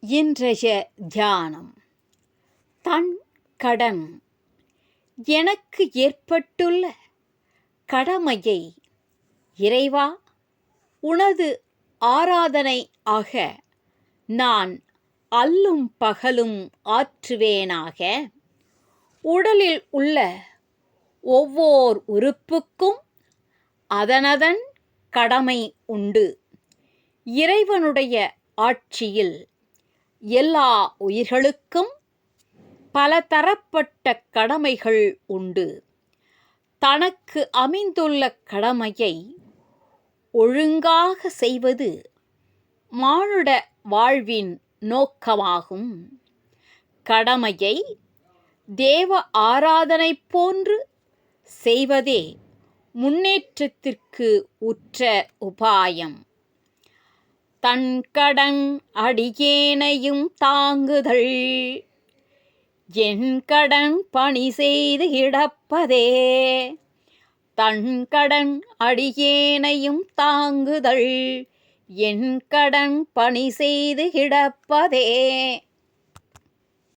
இன்றைய தியானம். தன் கடன். எனக்கு ஏற்பட்டுள்ள கடமையை இறைவா உனது ஆராதனை ஆக நான் அல்லும் பகலும் ஆற்றுவேனாக. உடலில் உள்ள ஒவ்வொரு உறுப்புக்கும் அதனதன் கடமை உண்டு. இறைவனுடைய ஆட்சியில் எல்லா உயிர்களுக்கும் பலதரப்பட்ட கடமைகள் உண்டு. தனக்கு அமைந்துள்ள கடமையை ஒழுங்காக செய்வது மானுட வாழ்வின் நோக்கமாகும். கடமையை தேவ ஆராதனை போன்று செய்வதே முன்னேற்றத்திற்கு உற்ற உபாயம். தன் கடன் அடியேனையும் தாங்குதல். என் கடன் பணி செய்து கிடப்பதே. தன் கடன் அடியேனையும் தாங்குதல். என் கடன் பணி செய்து கிடப்பதே.